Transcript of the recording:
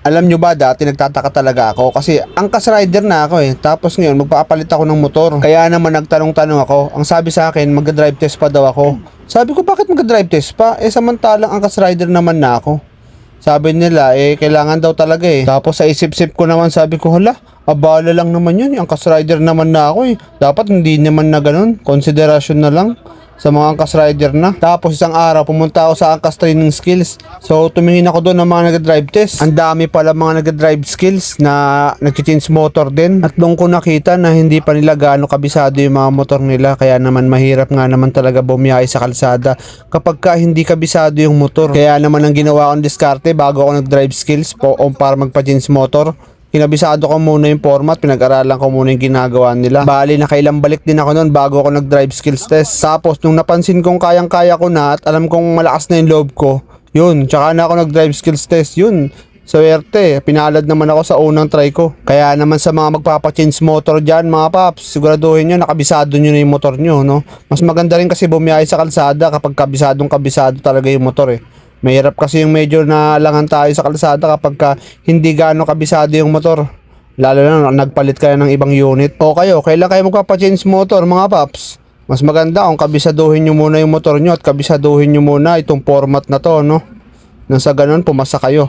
Alam nyo ba, dati nagtataka talaga ako kasi angkas rider na ako eh. Tapos ngayon, magpapalit ako ng motor. Kaya naman nagtanong-tanong ako. Ang sabi sa akin, mag-drive test pa daw ako. Sabi ko, bakit mag-drive test pa? Eh, samantalang angkas rider naman na ako. Sabi nila, eh, kailangan daw talaga eh. Tapos sa isip-sip ko naman, sabi ko, hala, abala lang naman yun. Ang rider naman na ako eh. Dapat hindi naman na ganun. Konsiderasyon na lang sa mga angkas rider na. Tapos isang araw, pumunta ako sa angkas training skills. So, tumingin ako doon ng mga nag-drive test. Ang dami pala mga nag-drive skills na nag-change motor din. At doon ko nakita na hindi pa nila gaano kabisado yung mga motor nila. Kaya naman mahirap nga naman talaga bumiyahe sa kalsada kapag ka hindi kabisado yung motor. Kaya naman ang ginawa kong diskarte bago ako nag-drive skills po o para magpa-change motor. Kinabisado ko muna yung format, pinag-aralan ko muna yung ginagawa nila. Bali, nakailang balik din ako noon bago ako nag-drive skills test. Tapos, nung napansin kong kayang-kaya ko na at alam kong malakas na yung loob ko, yun, tsaka na ako nag-drive skills test, yun. Swerte, pinalad naman ako sa unang try ko. Kaya naman sa mga magpapa-change motor dyan, mga paps, siguraduhin nyo, nakabisado nyo na yung motor nyo, no? Mas maganda rin kasi bumiyahe sa kalsada kapag kabisadong kabisado talaga yung motor, eh. Mahirap kasi yung medyo na langan tayo sa kalsada kapag ka hindi gaano kabisado yung motor. Lalo na nagpalit kayo ng ibang unit. O kayo, kailan kayo magpapa-change motor mga paps? Mas maganda kung kabisaduhin nyo muna yung motor nyo at kabisaduhin nyo muna itong format na to, no? Nang sa ganun, pumasa kayo.